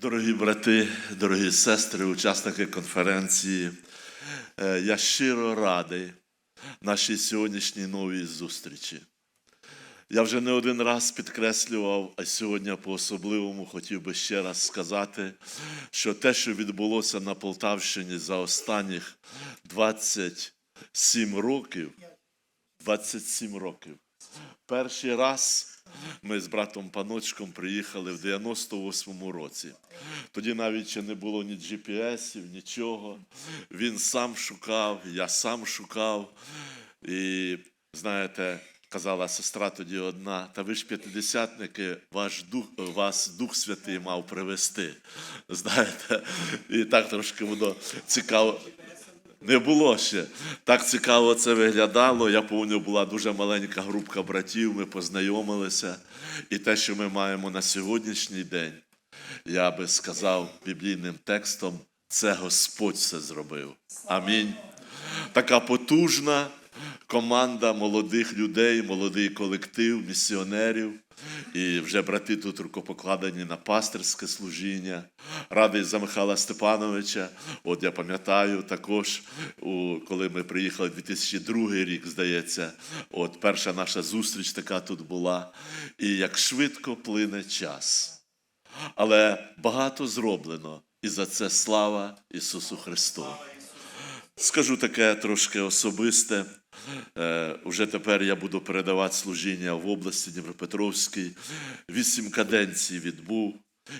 Дорогі брати, дорогі сестри, учасники конференції, е, я щиро радий нашій сьогоднішній новій зустрічі. Я вже не один раз підкреслював, а сьогодні по-особливому хотів би ще раз сказати, що те, що відбулося на Полтавщині за останніх 27 років, 27 років, перший раз ми з братом Паночком приїхали в 98-му році. Тоді навіть ще не було ні GPS-ів, нічого. Він сам шукав, я сам шукав. І знаєте, казала сестра тоді одна, та ви ж п'ятидесятники, ваш дух, вас Дух Святий мав привести. Знаєте, і так трошки воно цікаво. Не було ще. Так цікаво це виглядало. Я пам'ятаю, була дуже маленька групка братів, ми познайомилися. І те, що ми маємо на сьогоднішній день, я би сказав біблійним текстом, це Господь все зробив. Амінь. Така потужна команда молодих людей, молодий колектив, місіонерів. І вже брати тут рукопокладені на пастирське служіння. Радий за Михайла Степановича. От я пам'ятаю також, коли ми приїхали 2002 рік, здається, от перша наша зустріч така тут була. І як швидко плине час. Але багато зроблено, і за це слава Ісусу Христу. Скажу таке трошки особисте. Е, Уже тепер я буду передавати служіння в області Дніпропетровській. Вісім каденцій відбув.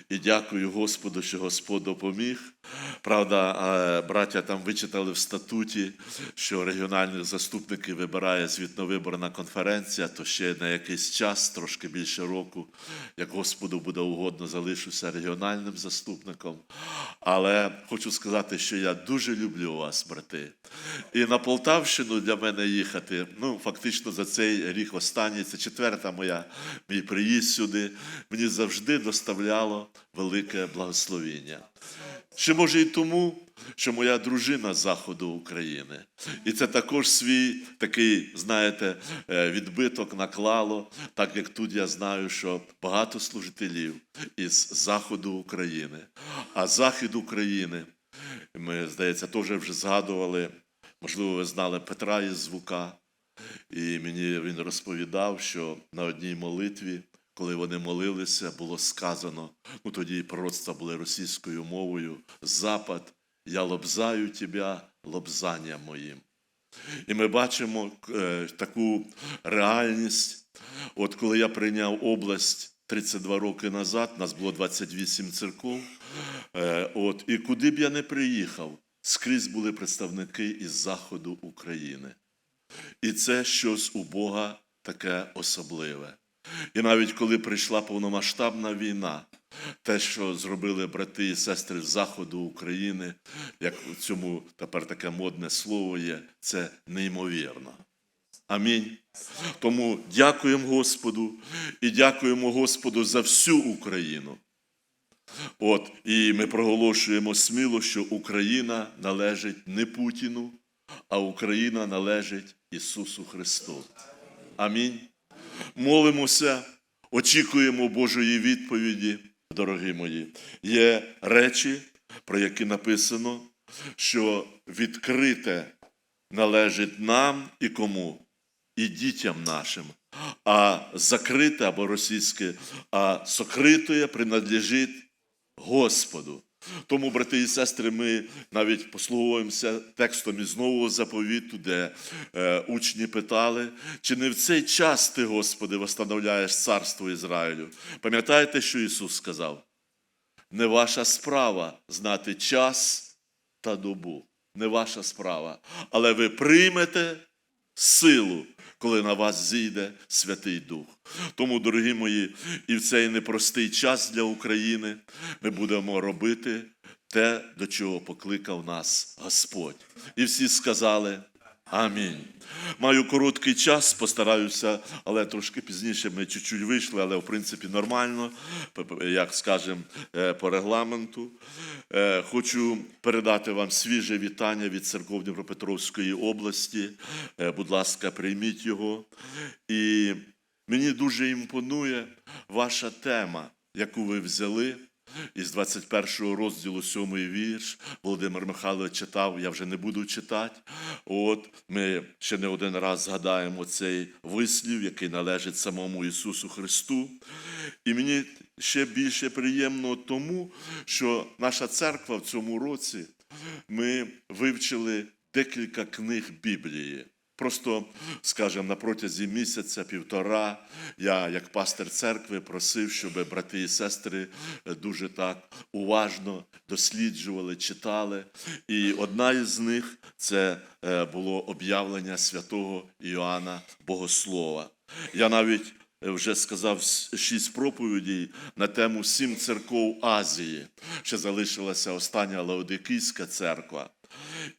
І дякую Господу, що Господь допоміг. Правда, браття там вичитали в статуті, що регіональних заступників вибирає звітно-виборна конференція, то ще на якийсь час, трошки більше року, як Господу буде угодно, залишуся регіональним заступником. Але хочу сказати, що я дуже люблю вас, брати. І на Полтавщину для мене їхати, ну, фактично за цей рік останній, це четверта моя мій приїзд сюди, мені завжди доставляло велике благословіння. Чи може і тому, що моя дружина з заходу України. І це також свій такий, знаєте, е, відбиток наклало, так як тут я знаю, що багато служителів із заходу України. А захід України, ми, здається, теж вже згадували, можливо, ви знали Петра із Звука. І мені він розповідав, що на одній молитві, коли вони молилися, було сказано, ну тоді пророцтва були російською мовою, Запад, я лобзаю тебе лобзанням моїм. І ми бачимо е, таку реальність. От коли я прийняв область 32 роки назад, нас було 28 церков, е, от, і куди б я не приїхав, скрізь були представники із заходу України. І це щось у Бога таке особливе. І навіть коли прийшла повномасштабна війна, те, що зробили брати і сестри з заходу України, як у цьому тепер таке модне слово є, це неймовірно. Амінь. Тому дякуємо Господу і дякуємо Господу за всю Україну. От, і ми проголошуємо сміло, що Україна належить не Путіну, а Україна належить Ісусу Христу. Амінь. Молимося, очікуємо Божої відповіді, дорогі мої. Є речі, про які написано, що відкрите належить нам і кому? І дітям нашим. А закрите або російське, а сокритое принадлежить Господу. Тому, брати і сестри, ми навіть послуговуємося текстом із нового заповіту, де е, учні питали, чи не в цей час ти, Господи, восстановляєш царство Ізраїлю? Пам'ятаєте, що Ісус сказав? Не ваша справа знати час та добу. Не ваша справа. Але ви приймете силу, коли на вас зійде Святий Дух. Тому, дорогі мої, і в цей непростий час для України ми будемо робити те, до чого покликав нас Господь. І всі сказали Амінь. Маю короткий час, постараюся, але трошки пізніше ми чуть-чуть вийшли, але в принципі нормально, як скажемо, е, по регламенту. Е, Хочу передати вам свіже вітання від церков Дніпропетровської області. Е, Будь ласка, прийміть його. І мені дуже імпонує ваша тема, яку ви взяли із 21 розділу 7 вірш. Володимир Михайлович читав, я вже не буду читати. От ми ще не один раз згадаємо цей вислів, який належить самому Ісусу Христу. І мені ще більше приємно тому, що наша церква в цьому році ми вивчили декілька книг Біблії. Просто, скажімо, на протязі місяця, півтора, я, як пастир церкви, просив, щоб брати і сестри е, дуже так уважно досліджували, читали. І одна із них це е, було об'явлення святого Іоанна Богослова. Я навіть е, вже сказав шість проповідей на тему сім церков Азії. Ще залишилася остання Лаодикійська церква.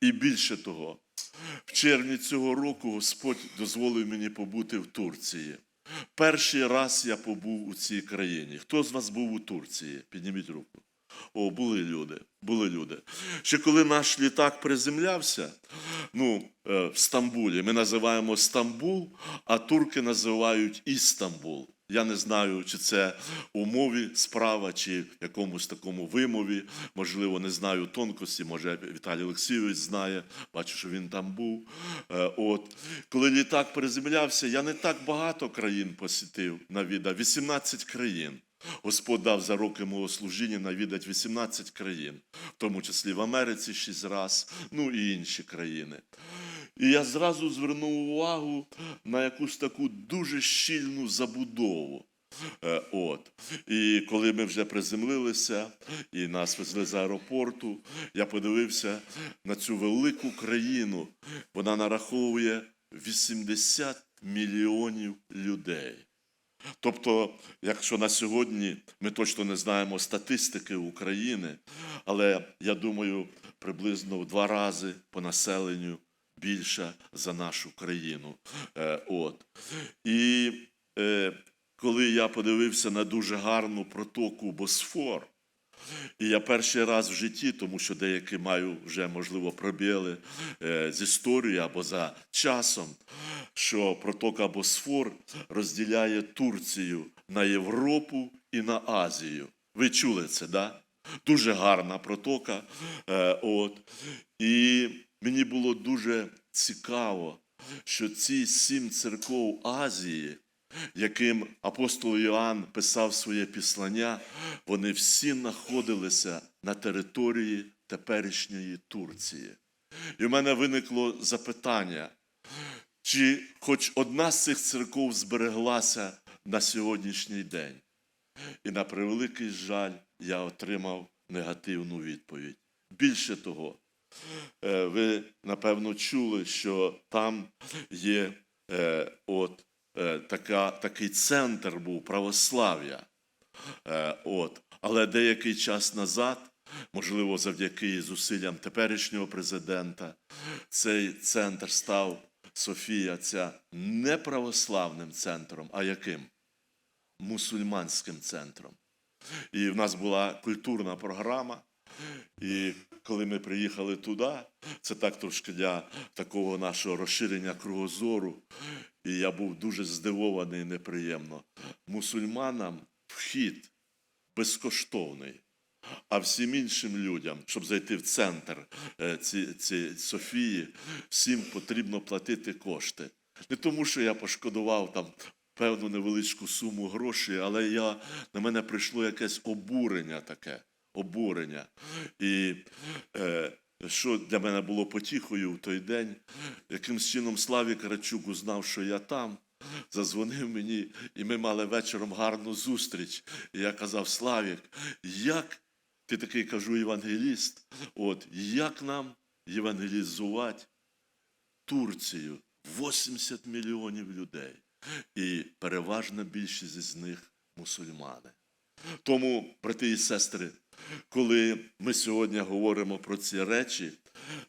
І більше того, в червні цього року Господь дозволив мені побути в Турції. Перший раз я побув у цій країні. Хто з вас був у Турції? Підніміть руку. О, були люди, були люди. Ще коли наш літак приземлявся, ну, е, в Стамбулі, ми називаємо Стамбул, а турки називають Істамбул. Я не знаю, чи це у мові справа, чи в якомусь такому вимові. Можливо, не знаю тонкості, може Віталій Олексійович знає, бачу, що він там був. Е, От. Коли літак приземлявся, я не так багато країн посітив навідав, 18 країн. Господь дав за роки мого служіння навідати 18 країн, в тому числі в Америці 6 раз, ну і інші країни. І я зразу звернув увагу на якусь таку дуже щільну забудову. Е, От. І коли ми вже приземлилися і нас везли з аеропорту, я подивився на цю велику країну. Вона нараховує 80 мільйонів людей. Тобто, якщо на сьогодні ми точно не знаємо статистики України, але я думаю, приблизно в два рази по населенню більша за нашу країну. Е, От. І е, коли я подивився на дуже гарну протоку Босфор, і я перший раз в житті, тому що деякі маю вже, можливо, пробіли е, з історії або за часом, що протока Босфор розділяє Турцію на Європу і на Азію. Ви чули це, да? Дуже гарна протока. От. І мені було дуже цікаво, що ці сім церков Азії, яким апостол Іоанн писав своє післання, вони всі знаходилися на території теперішньої Турції. І в мене виникло запитання, чи хоч одна з цих церков збереглася на сьогоднішній день? І на превеликий жаль, я отримав негативну відповідь. Більше того, ви напевно чули, що там є е, от, е, така, такий центр був православ'я. Е, От. Але деякий час назад, можливо, завдяки зусиллям теперішнього президента, цей центр став Софія, ця не православним центром, а яким? Мусульманським центром. І в нас була культурна програма. І коли ми приїхали туди, це так трошки для такого нашого розширення кругозору. І я був дуже здивований і неприємно. Мусульманам вхід безкоштовний. А всім іншим людям, щоб зайти в центр е, ці, ці Софії, всім потрібно платити кошти. Не тому, що я пошкодував там певну невеличку суму грошей, але я, на мене прийшло якесь обурення таке. Обурення. І е, що для мене було потіхою в той день, якимсь чином Славік Рачук узнав, що я там, зазвонив мені, і ми мали вечором гарну зустріч. І я казав: Славік, як ти такий кажу, євангеліст, от як нам євангелізувати Турцію? 80 мільйонів людей. І переважна більшість із них мусульмани. Тому, брати і сестри, коли ми сьогодні говоримо про ці речі,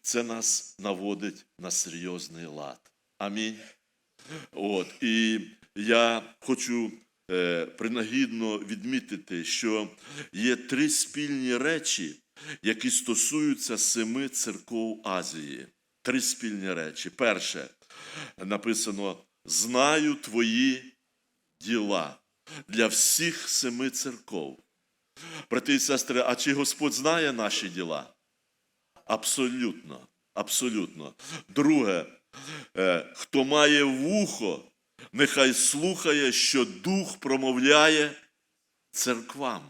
це нас наводить на серйозний лад. Амінь. От, і я хочу е, принагідно відмітити, що є три спільні речі, які стосуються семи церков Азії. Три спільні речі. Перше, написано: Знаю твої діла для всіх семи церков. Брати і сестри, а чи Господь знає наші діла? Абсолютно. Абсолютно. Друге, е, хто має вухо, нехай слухає, що Дух промовляє церквам.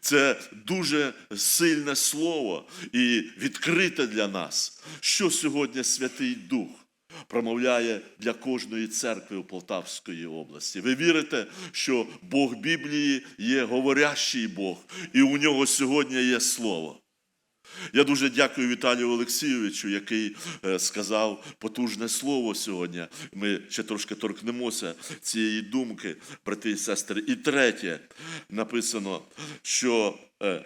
Це дуже сильне слово і відкрите для нас. Що сьогодні Святий Дух промовляє для кожної церкви у Полтавської області? Ви вірите, що Бог Біблії є говорящий Бог, і у нього сьогодні є слово. Я дуже дякую Віталію Олексійовичу, який е, сказав потужне слово сьогодні. Ми ще трошки торкнемося цієї думки, брати і сестри. І третє написано, що е,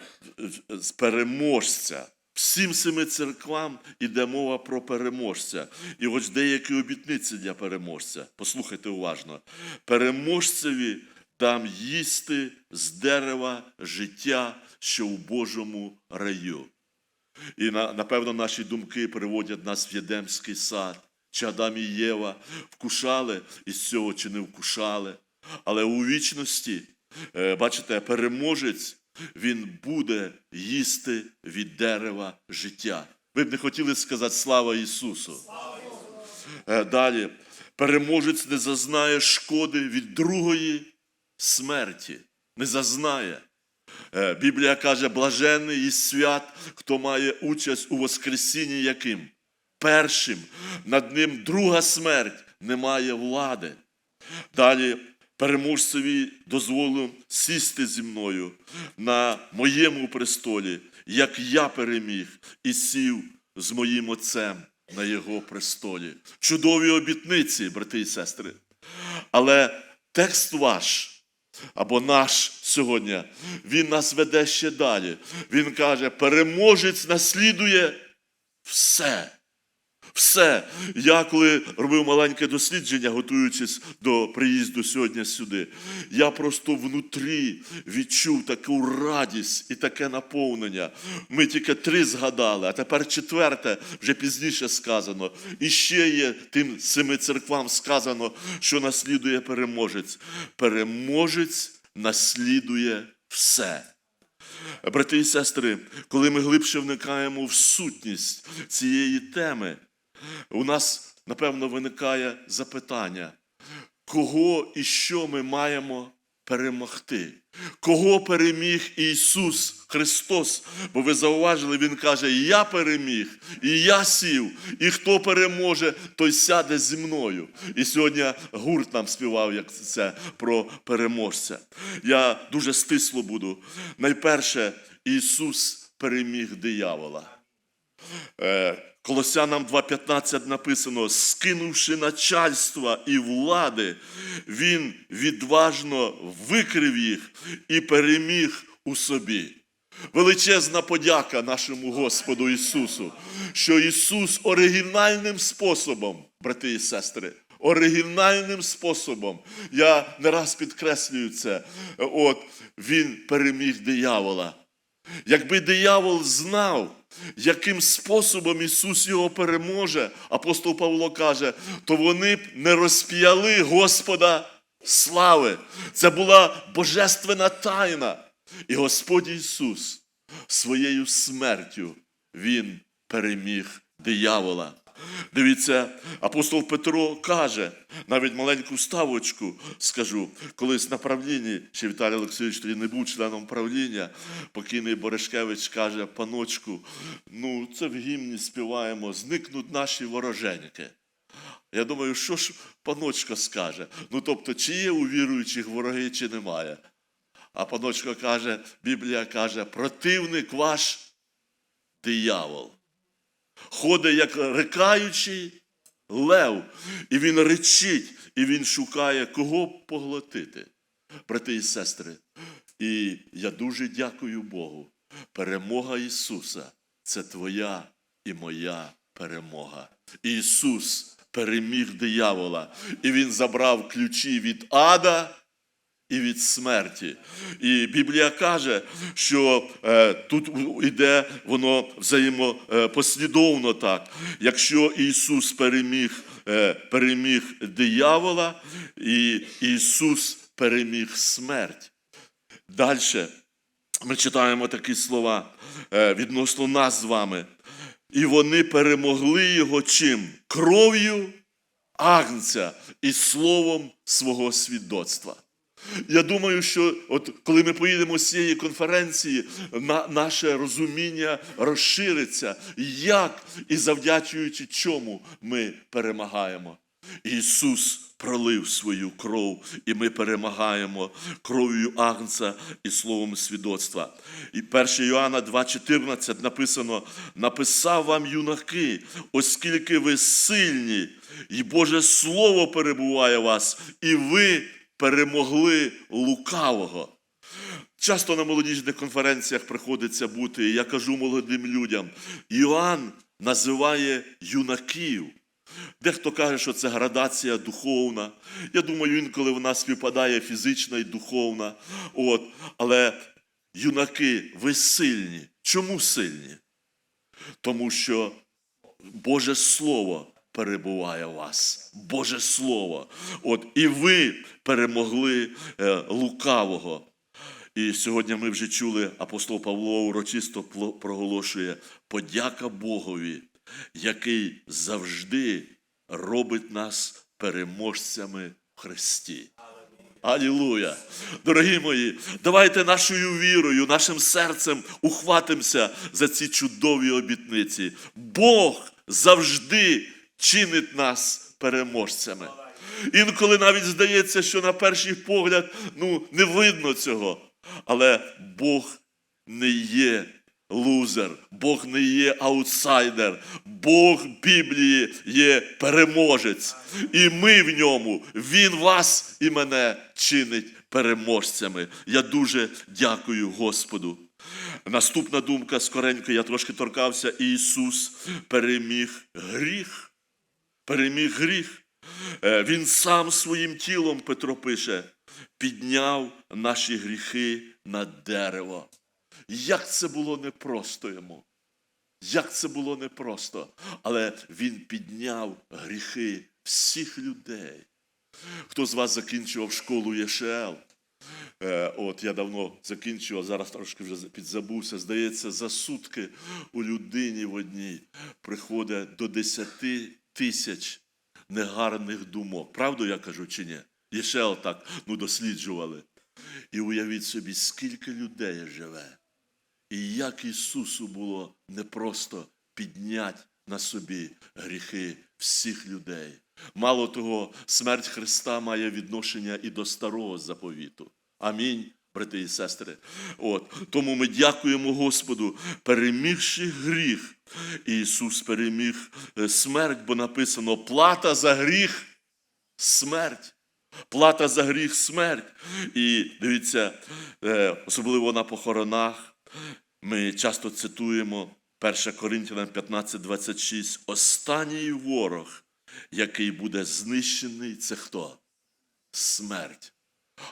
з переможця. Всім семи церквам іде мова про переможця. І ось деякі обітниці для переможця. Послухайте уважно. Переможцеві дам їсти з дерева життя, що в Божому раю. І напевно наші думки приводять нас в Єдемський сад. Чи Адам і Єва вкушали із цього, чи не вкушали. Але у вічності, е, бачите, переможець, він буде їсти від дерева життя. Ви б не хотіли сказати слава Ісусу. Е, Далі, переможець не зазнає шкоди від другої смерті. Не зазнає. Е, Біблія каже, блаженний і свят, хто має участь у Воскресінні яким? Першим. Над ним друга смерть не має влади. Далі переможцеві дозволив сісти зі мною на моєму престолі, як я переміг і сів з моїм отцем на його престолі. Чудові обітниці, брати і сестри. Але текст ваш або наш сьогодні, він нас веде ще далі. Він каже: переможець наслідує все. Все. Я коли робив маленьке дослідження, готуючись до приїзду сьогодні сюди, я просто внутрі відчув таку радість і таке наповнення. Ми тільки три згадали, а тепер четверте, вже пізніше сказано. І ще є тим семи церквам сказано, що наслідує переможець. Переможець наслідує все. Брати і сестри, коли ми глибше вникаємо в сутність цієї теми, у нас, напевно, виникає запитання, кого і що ми маємо перемогти? Кого переміг Ісус Христос? Бо ви зауважили, Він каже, я переміг, і я сів, і хто переможе, той сяде зі мною. І сьогодні гурт нам співав, як це про переможця. Я дуже стисло буду. Найперше, Ісус переміг диявола. Колосянам 2.15 написано: скинувши начальства і влади, він відважно викрив їх і переміг у собі. Величезна подяка нашому Господу Ісусу, що Ісус оригінальним способом, брати і сестри, оригінальним способом, я не раз підкреслюю це, от Він переміг диявола. Якби диявол знав, яким способом Ісус його переможе, апостол Павло каже, то вони б не розп'яли Господа слави. Це була божественна тайна. І Господь Ісус своєю смертю Він переміг диявола. Дивіться, апостол Петро каже, навіть маленьку ставочку скажу, колись на правлінні, ще Віталій Олексійович тоді не був членом правління, покійний Борешкевич каже, паночку, ну це в гімні співаємо, зникнуть наші вороженьки. Я думаю, що ж паночка скаже? Ну тобто, чи є у віруючих вороги, чи немає? А паночко каже, Біблія каже, противник ваш диявол ходить як рикаючий лев, і він речить, і він шукає, кого поглотити. Брати і сестри, і я дуже дякую Богу. Перемога Ісуса це твоя і моя перемога. Ісус переміг диявола, і Він забрав ключі від ада і від смерті. І Біблія каже, що е, тут йде воно взаємопослідовно так. Якщо Ісус переміг, е, переміг диявола, і Ісус переміг смерть. Далі ми читаємо такі слова е, відносно нас з вами. І вони перемогли його чим? Кров'ю агнця і словом свого свідоцтва. Я думаю, що от коли ми поїдемо з цієї конференції, на, наше розуміння розшириться, як і завдячуючи чому ми перемагаємо. Ісус пролив свою кров, і ми перемагаємо кров'ю Агнця і словом свідоцтва. І 1 Йоанна 2,14 написано: написав вам юнаки, оскільки ви сильні, і Боже Слово перебуває в вас, і ви перемогли лукавого. Часто на молодіжних конференціях приходиться бути, я кажу молодим людям, Іоанн називає юнаків. Дехто каже, що це градація духовна. Я думаю, інколи вона співпадає фізична і духовна. От. Але юнаки, ви сильні. Чому сильні? Тому що Боже Слово перебуває в вас. Боже Слово. От, і ви перемогли е, лукавого. І сьогодні ми вже чули, апостол Павло урочисто проголошує подяка Богові, який завжди робить нас переможцями в Христі. Алілуя! Дорогі мої, давайте нашою вірою, нашим серцем ухватимося за ці чудові обітниці. Бог завжди чинить нас переможцями. Інколи навіть здається, що на перший погляд ну, не видно цього. Але Бог не є лузер, Бог не є аутсайдер, Бог Біблії є переможець. І ми в ньому, Він вас і мене чинить переможцями. Я дуже дякую Господу. Наступна думка скоренько, я трошки торкався. Ісус переміг гріх. Переміг гріх. Е, Він сам своїм тілом, Петро пише, підняв наші гріхи на дерево. Як це було непросто йому. Як це було непросто. Але він підняв гріхи всіх людей. Хто з вас закінчував школу ЄШЛ? Е, От я давно закінчував, зараз трошки вже підзабувся. Здається, за сутки у людині в одній приходить до 10 тисяч негарних думок. Правду я кажу чи ні? ЄШЛ так ну, досліджували. І уявіть собі, скільки людей живе. І як Ісусу було непросто підняти на собі гріхи всіх людей. Мало того, смерть Христа має відношення і до старого заповіту. Амінь, брати і сестри. От. Тому ми дякуємо Господу, перемігши гріх. Ісус переміг е, смерть, бо написано плата за гріх смерть. Плата за гріх смерть. І дивіться, е, особливо на похоронах, ми часто цитуємо 1 Коринтянам 15:26. Останній ворог, який буде знищений, це хто? Смерть.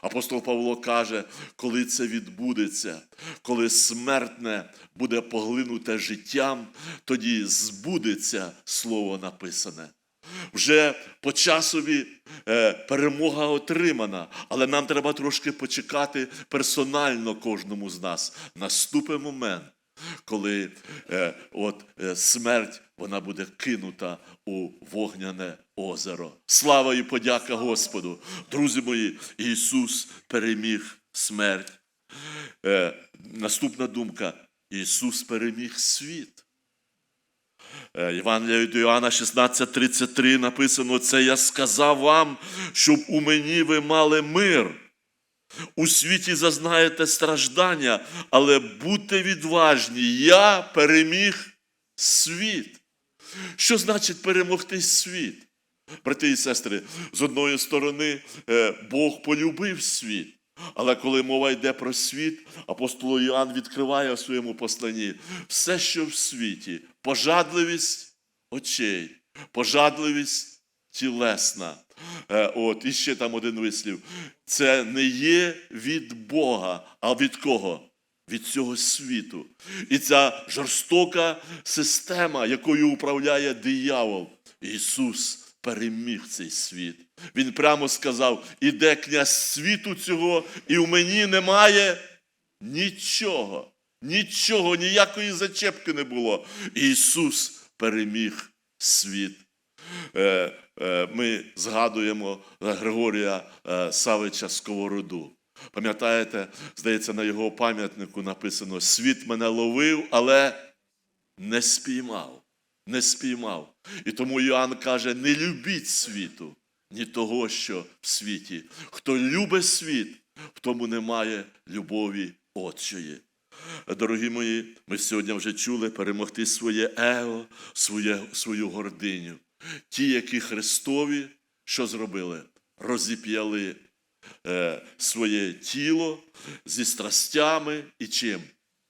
Апостол Павло каже, коли це відбудеться, коли смертне буде поглинуте життям, тоді збудеться слово написане. Вже по часові е, перемога отримана, але нам треба трошки почекати персонально кожному з нас. Наступить момент, коли е, от, е, смерть вона буде кинута у вогняне озеро. Слава і подяка Господу! Друзі мої, Ісус переміг смерть. Е, наступна думка: Ісус переміг світ. Е, Євангелія від Іоанна 16:33 написано: Це я сказав вам, щоб у мені ви мали мир. У світі зазнаєте страждання, але будьте відважні, я переміг світ. Що значить перемогти світ? Брати і сестри, з одної сторони, е, Бог полюбив світ. Але коли мова йде про світ, апостол Іоанн відкриває в своєму посланні все, що в світі, пожадливість очей, пожадливість тілесна. Е, От, і ще там один вислів. Це не є від Бога, а від кого? Від цього світу. І ця жорстока система, якою управляє диявол, Ісус переміг цей світ. Він прямо сказав: іде князь світу цього, і в мені немає Нічого, нічого, ніякої зачепки не було. Ісус переміг світ. Е, е, Ми згадуємо Григорія е, Савича Сковороду. Пам'ятаєте, здається, на його пам'ятнику написано: Світ мене ловив, але не спіймав. Не спіймав. І тому Іоанн каже: не любіть світу, ні того, що в світі. Хто любить світ, в тому немає любові отчої. Дорогі мої, ми сьогодні вже чули перемогти своє его, своє, свою гординю. Ті, які Христові, що зробили? Розіп'яли своє тіло зі страстями і чим?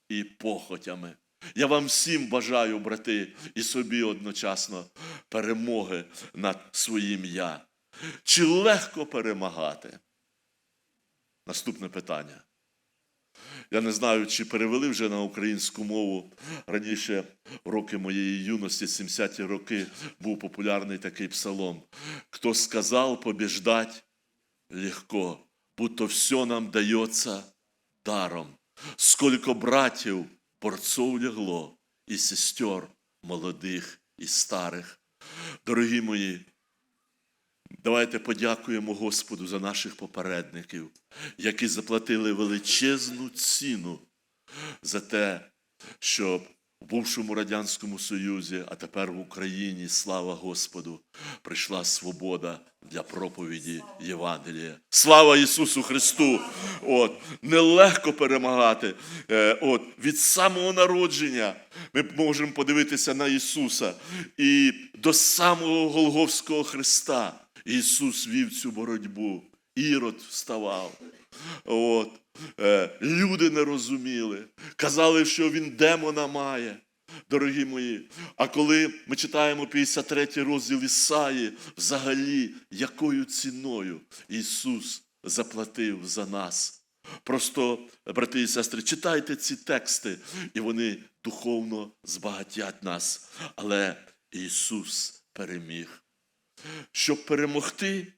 І похотями. Я вам всім бажаю, брати, і собі одночасно перемоги над своїм я. Чи легко перемагати? Наступне питання. Я не знаю, чи перевели вже на українську мову. Раніше, в роки моєї юності, 70-ті роки, був популярний такий псалом. Хто сказав побіждать легко, будто все нам дається даром. Сколько братів борцов лягло, і сестер молодих і старих. Дорогі мої, Давайте подякуємо Господу за наших попередників, які заплатили величезну ціну за те, щоб в бувшому Радянському Союзі, а тепер в Україні, слава Господу, прийшла свобода для проповіді Євангелія. Слава Ісусу Христу! От, нелегко перемагати. Е, От, від самого народження ми можемо подивитися на Ісуса і до самого Голговського Христа. Ісус вів цю боротьбу. Ірод вставав. От. Е, люди не розуміли. Казали, що він демона має. Дорогі мої, а коли ми читаємо 53 розділ Ісаї, взагалі, якою ціною Ісус заплатив за нас. Просто, брати і сестри, читайте ці тексти, і вони духовно збагатять нас. Але Ісус переміг. Щоб перемогти,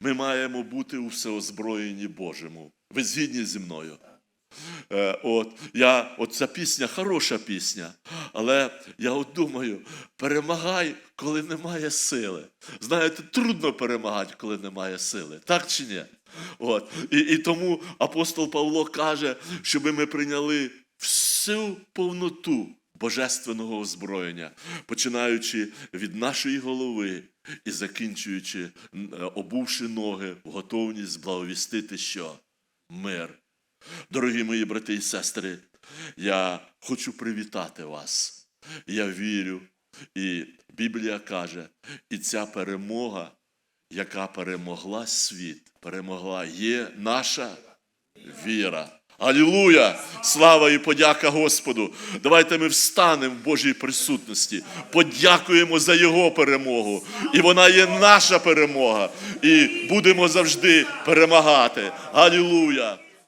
ми маємо бути у всеозброєнні Божому. Ви згідні зі мною? Е, От, я, от ця пісня хороша пісня, але я от думаю, перемагай, коли немає сили. Знаєте, трудно перемагати, коли немає сили. Так чи ні? От. І, і тому апостол Павло каже, щоб ми прийняли всю повноту божественного озброєння, починаючи від нашої голови і закінчуючи, е, обувши ноги в готовність благовістити, що мир. Дорогі мої брати і сестри, я хочу привітати вас. Я вірю, і Біблія каже, і ця перемога, яка перемогла світ, перемогла, є наша віра. Алілуя! Слава і подяка Господу! Давайте ми встанемо в Божій присутності, подякуємо за Його перемогу. І вона є наша перемога. І будемо завжди перемагати. Алілуя!